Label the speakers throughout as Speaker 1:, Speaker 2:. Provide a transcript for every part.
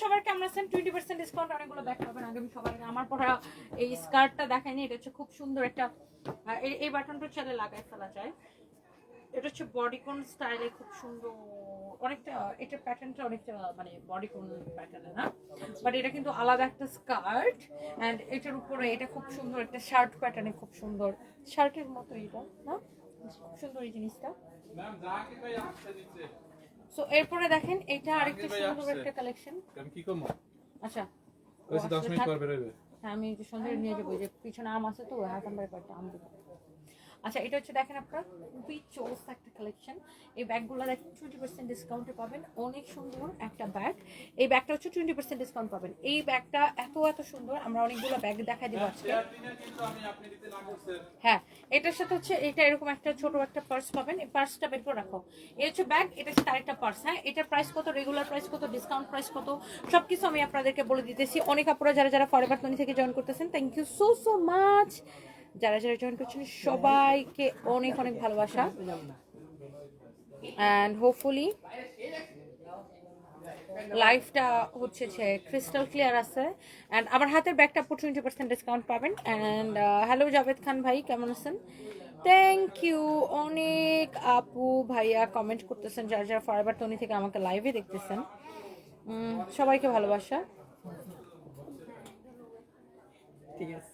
Speaker 1: সবার কেমন আছেন টোয়েন্টি পার্সেন্ট ডিসকাউন্ট অনেকগুলো ব্যাগ পাবেন? আগে আমি সবার আমার পরা এই স্কার্টটা দেখাইনি এটা হচ্ছে খুব সুন্দর একটা এই- বাটনটা চালে লাগাই ফেলা যায়। এটা হচ্ছে বডিকন স্টাইলে খুব সুন্দর, অনেকটা, এটা প্যাটার্নটা অনেকটা মানে বডিকন প্যাটার্নে না? বাট এটা কিন্তু আলাদা একটা স্কার্ট অ্যান্ড এটার উপরে এটা খুব সুন্দর একটা শার্ট প্যাটার্নে খুব সুন্দর। শার্টের মতো এটা, না? খুব সুন্দর এই জিনিসটা। সো এরপরে দেখেন এটা আরেকটা সুন্দর একটা কালেকশন
Speaker 2: আমি কি করব?
Speaker 1: আচ্ছা।
Speaker 2: ওই দশ
Speaker 1: আসলে
Speaker 2: মিনিট
Speaker 1: পর
Speaker 2: পর বেরোবে।
Speaker 1: হ্যাঁ আমি একটু সুন্দর নিয়ে যাব যে পিছনে আম আছে তো হাত আমার একটা আম দেবো। আচ্ছা এটা হচ্ছে দেখেন আপনার খুবই চোস একটা কালেকশন এই ব্যাগগুলো দেখেন টোয়েন্টি পার্সেন্ট ডিসকাউন্টে পাবেন। অনেক সুন্দর একটা ব্যাগ। এই ব্যাগটা হচ্ছে টোয়েন্টি পার্সেন্ট ডিসকাউন্ট পাবেন। এই ব্যাগটা এত এত সুন্দর। আমরা অনেকগুলো ব্যাগ দেখা দিব আজকে। হ্যাঁ এটার সাথে হচ্ছে এটা এরকম একটা ছোট একটা পার্স পাবেন। এই পার্সটা বের করে রাখো। এই হচ্ছে ব্যাগ এটা হচ্ছে আরেকটা পার্স হ্যাঁ। এটার প্রাইস কত? রেগুলার প্রাইস কত? ডিসকাউন্ট প্রাইস কত? সবকিছু আমি আপনাদেরকে বলে দিতেছি। অনেক আপুরা যারা যারা ফরেভার টনি থেকে জয়েন করতেছেন thank you so so much যারা যারা জয়েন করছেন, সবাইকে অনেক অনেক ভালোবাসা। অ্যান্ড হোপফুলি লাইফটা হচ্ছে যে ক্রিস্টাল ক্লিয়ার আছে। অ্যান্ড আমার হাতের ব্যাগটা আপু টোয়েন্টি পার্সেন্ট ডিসকাউন্ট পাবেন। অ্যান্ড হ্যালো জাভেদ খান ভাই, কেমন আছেন? থ্যাংক ইউ অনেক আপু ভাইয়া কমেন্ট করতেছেন, যারা যারা ফরএভার টনি থেকে আমাকে লাইভে দেখতেছেন। সবাইকে ভালোবাসা।
Speaker 3: ঠিক আছে।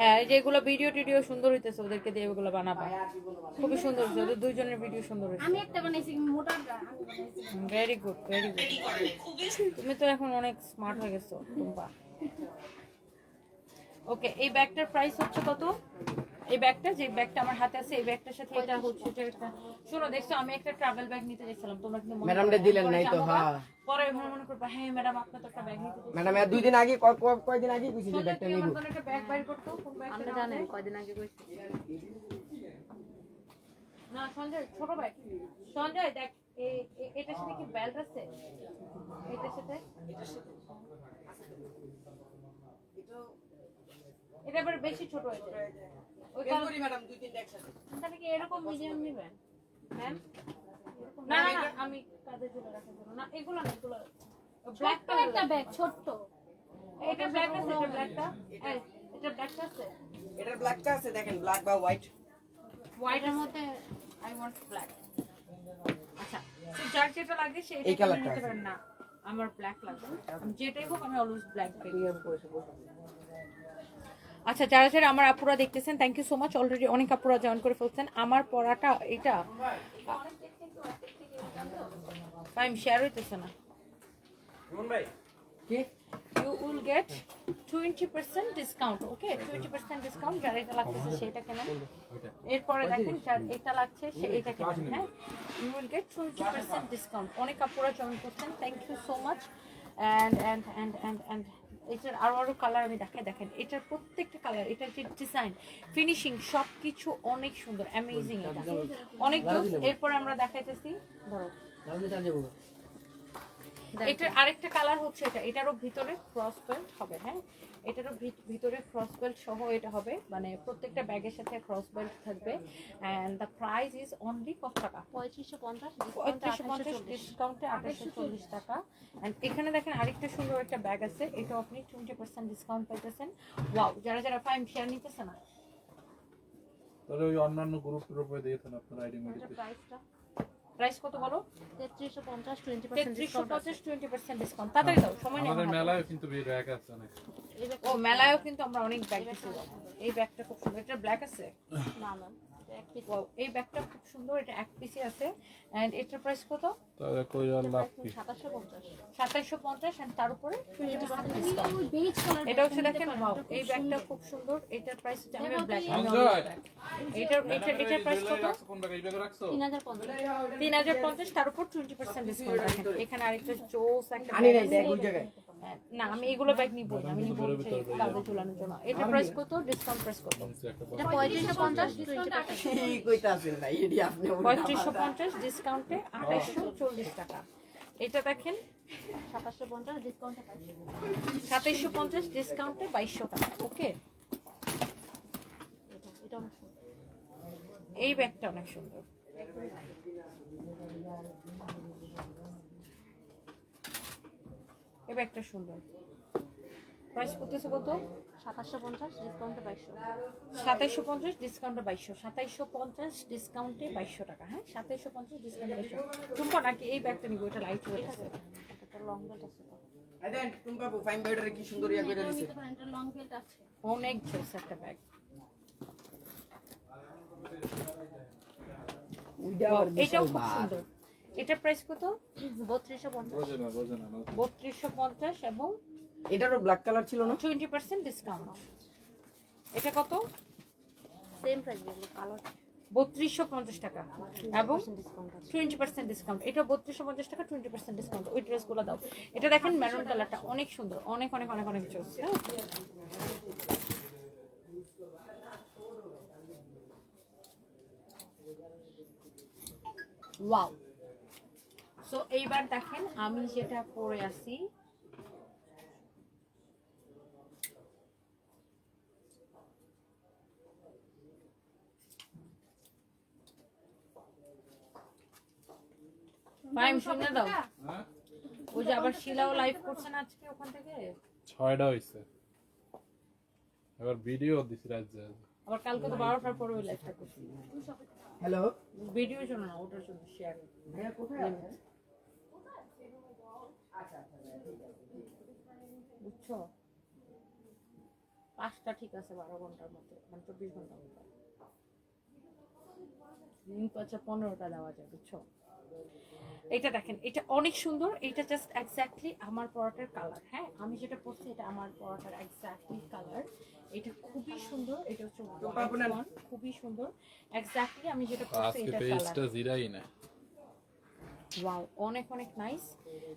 Speaker 1: হ্যাঁ এই যেগুলো ভিডিও টিডিও সুন্দর হইতেছে ওদেরকে দিয়ে ওগুলো বানাবো। খুবই সুন্দর হয়েছে ওদের দুইজনের ভিডিও সুন্দর হয়েছে
Speaker 4: আমি একটা বানাইছি মোটা
Speaker 1: ভেরি গুড ভেরি গুড তুমি তো এখন অনেক স্মার্ট হয়ে গেছো টুম্পা। ওকে এই ব্যাগটার প্রাইস হচ্ছে কত? এই ব্যাগটা যে ব্যাগটা আমার হাতে আছে এই ব্যাগটার সাথে এটা হচ্ছে যে একটা শোনো দেখছ আমি একটা ট্রাভেল ব্যাগ নিতে যাচ্ছিলাম তোমরা কিন্তু
Speaker 3: ম্যাডাম রে দিলেন
Speaker 1: পরে
Speaker 3: নাই তো, হ্যাঁ।
Speaker 1: পরে মনে মনে করবা হ্যাঁ ম্যাডাম আপনার তো একটা ব্যাগ নিতে
Speaker 3: ম্যাডাম এর দুই দিন আগে কয়- কয়- কয়দিন আগে বুঝি যে ব্যাগটা নিব?
Speaker 1: আমার একটা ব্যাগ বাইর করতো কোন ব্যাগটা
Speaker 4: আমরা জানেন? কয়দিন আগে কইছি।
Speaker 1: না সঞ্জয় ছোট ব্যাগ সঞ্জয় দেখ এটার সাথে কি বেল্ট আছে? এটার সাথে? এটা আবার বেশি ছোট হয়ে যায়। ওই
Speaker 3: ম্যাডাম দুই তিনটা একসাথে।
Speaker 1: তাহলে কি এরকম মিডিয়াম নেবেন? ম্যাম? না না না আমি কাঁধে ঝুলে রাখার জন্য না। এগুলো না এগুলো ব্ল্যাক
Speaker 4: ছোট্ট ব্যাগ ছোট্ট।
Speaker 1: এটা ব্ল্যাক আছে এটা ব্ল্যাকটা এটা ব্ল্যাকটা আছে?
Speaker 3: এটার ব্ল্যাকটা আছে দেখেন ব্ল্যাক বা হোয়াইট
Speaker 1: হোয়াইটের মধ্যে আই ওয়ান্ট ব্ল্যাক আচ্ছা যার যেটা লাগে
Speaker 3: এই
Speaker 1: না আমার ব্ল্যাক লাগবে। যেটাই হোক আমি অলওয়েজ ব্ল্যাক আচ্ছা যারা যারা আমার আপুরা দেখতেছেন thank you so much already অনেক আপুরা জয়েন করে ফেলছেন। আমার পড়াটা এটা টাইম শেয়ার হইতেছে না।
Speaker 3: কি?
Speaker 1: You will get 20% discount okay? 20% discount যার এটা লাগতেছে সেটা কেনেন। এরপরে দেখেন যার এটা লাগছে সে এটা কেনেন হ্যাঁ? You will get 20% discount অনেক আপুরা জয়েন করছেন। Thank you so much and and and and and এটার আরও আরও কালার আমি দেখাই দেখেন এটার প্রত্যেকটা কালার এটার যে ডিজাইন ফিনিশিং সব কিছু অনেক সুন্দর অ্যামেজিং এটা। অনেক এরপর আমরা দেখাইতেছি ধরো। এটার আরেকটা। কালার হচ্ছে এটা। এটারও ভিতরে ক্রস বেল্ট হবে হ্যাঁ? এটারও ভিতরে ক্রস বেল্ট সহ এটা হবে। মানে প্রত্যেকটা ব্যাগের সাথে ক্রস বেল্ট থাকবে। And the price is only কত টাকা?
Speaker 4: পঁয়ত্রিশশো পঞ্চাশ
Speaker 1: পঁয়ত্রিশশো পঞ্চাশ ডিসকাউন্টে আঠাশশো চল্লিশ টাকা। অ্যান্ড এখানে দেখেন আরেকটা সুন্দর একটা ব্যাগ আছে। এটাও আপনি টোয়েন্টি পার্সেন্ট ডিসকাউন্ট পাইতেছেন। ওয়াও যারা যারা ফাইম শেয়ার নিতেছে না।
Speaker 2: তাহলে ওই অন্যান্য গ্রুপ টুরুপ দিয়েছেন আপনার আইডি মেডিতে
Speaker 1: প্রাইসটা প্রাইস কত বলো?
Speaker 4: তেত্রিশশো পঞ্চাশ টোয়েন্টি পার্সেন্ট
Speaker 1: তেত্রিশশো
Speaker 4: ডিসকাউন্ট
Speaker 1: তাড়াতাড়ি দাও সময় নেই
Speaker 2: আমাদের
Speaker 1: আমার হাতে।
Speaker 2: মেলায় কিন্তু ব্যাগ আছে অনেক।
Speaker 1: ও মেলায়ও কিন্তু আমরা অনেক ব্যাগ দিচ্ছি এই ব্যাগটা খুব সুন্দর। এটা ব্ল্যাক আছে?
Speaker 4: না ম্যাম
Speaker 1: এই খুব সুন্দর এটা এক আছে। এন্ড এটার প্রাইস কত? তার এই খুব সুন্দর। এটার প্রাইস আমি এটা প্রাইস তার উপর 20% ডিসকাউন্ট এখানে আরেকটা চোস একটা হ্যাঁ, না আমি এগুলো ব্যাগ নিবো আমি কাগজ তোলানোর জন্য। এটা প্রাইস কত ডিসকাউন্ট প্রাইস কত?
Speaker 4: এটা
Speaker 3: 3550 20%
Speaker 1: পঁয়ত্রিশশো পঞ্চাশ ডিসকাউন্টে আঠাইশশো চল্লিশ টাকা। এটা দেখেন।
Speaker 4: সাতাশশো পঞ্চাশ ডিসকাউন্টে পাচ্ছি
Speaker 1: সাতাইশশো পঞ্চাশ ডিসকাউন্টে বাইশশো টাকা ওকে। এই ব্যাগটা অনেক সুন্দর। এই ব্যাগটা সুন্দর। প্রাইস করতেছে কত?
Speaker 4: সাতাশশো পঞ্চাশ ডিসকাউন্টে বাইশশো।
Speaker 1: সাতাইশশো পঞ্চাশ ডিসকাউন্টে বাইশশো। সাতাইশশো পঞ্চাশ ডিসকাউন্টে বাইশশো টাকা হ্যাঁ? সাতাইশশো পঞ্চাশ ডিসকাউন্টে বাইশশো। টুম্পা নাকি এই ব্যাগটা নিবো? এটা লাইট ওয়েট আছে।
Speaker 4: একটা লং বেল্ট আছে।
Speaker 1: অনেক জোস ব্যাগ এটাও খুব সুন্দর। এটার প্রাইস কত?
Speaker 4: বত্রিশশো পঞ্চাশ।
Speaker 2: বোঝে না বোঝে না।
Speaker 1: বত্রিশশো পঞ্চাশ এবং
Speaker 3: এটারও ব্ল্যাক কালার ছিল না?
Speaker 1: টোয়েন্টি পার্সেন্ট ডিসকাউন্ট এটা কত?
Speaker 4: সেম প্রাইস বলব কালো
Speaker 1: বত্রিশশো পঞ্চাশ টাকা। এবং টোয়েন্টি পার্সেন্ট ডিসকাউন্ট এটা বত্রিশশো পঞ্চাশ টাকা টোয়েন্টি পার্সেন্ট ডিসকাউন্ট ওই ড্রেসগুলো দাও। এটা দেখেন ম্যারুন কালারটা অনেক সুন্দর। অনেক অনেক অনেক অনেক চলছে। হ্যাঁ ওয়াও সো এইবার দেখেন আমি যেটা পরে আছি ফাইম শুনে দাও।
Speaker 2: হ্যাঁ?
Speaker 1: ওই যে আবার শিলাও লাইভ করছেন আজকে ওখান থেকে?
Speaker 2: ছয়টা হইছে। এবার ভিডিও দিছি রাজ্যে
Speaker 1: আবার কালকে তো বারোটার পরে ওই লাইভটা করছি।
Speaker 3: হ্যালো?
Speaker 1: ভিডিওর জন্য না ওটার জন্য শেয়ার
Speaker 3: ভাইয়া কোথায় আছেন
Speaker 1: বুঝছ? পাঁচটা ঠিক আছে বারো ঘণ্টার মধ্যে মানে চব্বিশ ঘণ্টার মধ্যে। লিঙ্ক হচ্ছে পনেরোটা দেওয়া যায় বুঝছ? এটা দেখেন এটা অনেক সুন্দর এটা জাস্ট এক্স্যাক্টলি আমার পরোটার কালার হ্যাঁ আমি যেটা পরছি এটা আমার পরোটার এক্স্যাক্টলি কালার এটা খুবই সুন্দর এটা হচ্ছে খুবই সুন্দর। এক্স্যাক্টলি আমি যেটা পরছি এটা
Speaker 2: পেজটা
Speaker 1: কালার
Speaker 2: জিরাই না।
Speaker 1: ওয়াও অনেক অনেক নাইস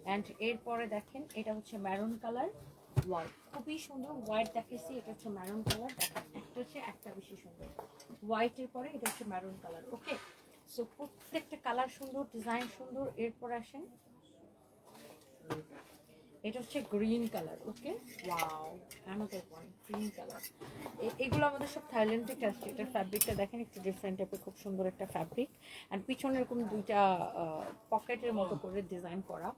Speaker 1: অ্যান্ড এরপরে দেখেন এটা হচ্ছে ম্যারুন কালার ওয়াও খুবই সুন্দর। হোয়াইট দেখেছি এটা হচ্ছে ম্যারুন কালার দেখেন একটা হচ্ছে একটা বেশি সুন্দর। হোয়াইটের পরে এটা হচ্ছে ম্যারুন কালার ওকে সো প্রত্যেকটা কালার সুন্দর ডিজাইন সুন্দর এরপর আসেন এটা হচ্ছে green colour okay wow another one green colour এগুলো আমাদের সব থাইল্যান্ড থেকে আসছে এটার ফ্যাব্রিকটা দেখেন একটু ডিফারেন্ট টাইপের খুব সুন্দর একটা ফ্যাব্রিক অ্যান্ড পিছনে এরকম দুইটা পকেটের মতো করে ডিজাইন করা।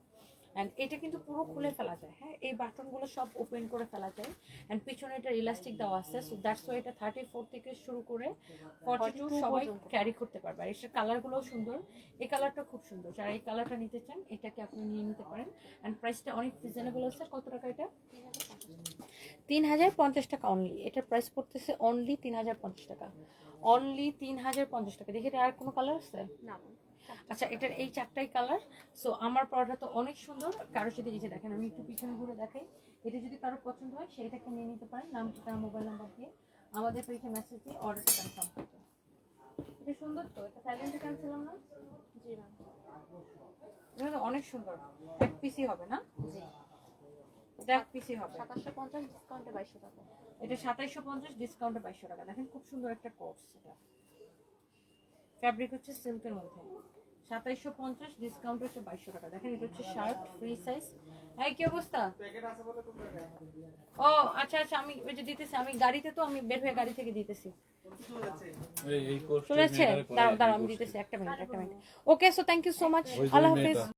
Speaker 1: অ্যান্ড এটা কিন্তু পুরো খুলে ফেলা যায় হ্যাঁ? এই বাটনগুলো সব ওপেন করে ফেলা যায়। অ্যান্ড পিছনে এটা ইলাস্টিক দেওয়া আছে সো দ্যাটস ওয়াই এটা থার্টি ফোর থেকে শুরু করে ফর্টি টু সবাই ক্যারি করতে পারবে। আর এটার কালারগুলোও সুন্দর। এই কালারটা খুব সুন্দর। যারা এই কালারটা নিতে চান এটাকে আপনি নিয়ে নিতে পারেন। অ্যান্ড প্রাইসটা অনেক রিজনেবল আছে। কত টাকা এটা? তিন হাজার পঞ্চাশ টাকা অনলি এটার প্রাইস পড়তেছে অনলি তিন হাজার পঞ্চাশ টাকা। অনলি তিন হাজার পঞ্চাশ টাকা। দেখি আর কোনো কালার আছে?
Speaker 4: না
Speaker 1: আচ্ছা এটার এই চারটাই কালার সো আমার পরোটা তো অনেক সুন্দর। কারও যদি এই যে দেখেন আমি একটু পিছনে ঘুরে দেখাই। এটা যদি কারও পছন্দ হয় সেইটাকে নিয়ে নিতে পারেন নাম ঠিকানা মোবাইল নাম্বার দিয়ে। আমাদের পেজে মেসেজ দিয়ে অর্ডারটা কনফার্ম করতে এটা সুন্দর তো? এটা সাইলেন্টে ক্যান্সেল না?
Speaker 4: জি ম্যাম
Speaker 1: এটা অনেক সুন্দর। এক পিসই হবে না?
Speaker 4: জি।
Speaker 1: এটা পিসই হবে।
Speaker 4: সাতাশশো পঞ্চাশ ডিসকাউন্টে বাইশশো টাকা।
Speaker 1: এটা সাতাইশশো পঞ্চাশ ডিসকাউন্টে বাইশশো টাকা। দেখেন খুব সুন্দর একটা কোর্স এটা। ফ্যাব্রিক হচ্ছে সিল্কের মধ্যে। সাতাইশশো পঞ্চাশ ডিসকাউন্ট হচ্ছে বাইশশো টাকা। দেখেন এটা হচ্ছে শার্ট ফ্রি সাইজ এই কি অবস্থা? ও আচ্ছা আচ্ছা আমি ওই যে দিতেছি আমি গাড়িতে তো আমি বের হয়ে গাড়ি থেকে দিতেছি।
Speaker 2: এই এই কোর্স
Speaker 1: চলেছে? দাঁড়াও দাঁড়াও আমি দিতেছি একটা মিনিট একটা minute okay so thank you so much Allah Hafiz.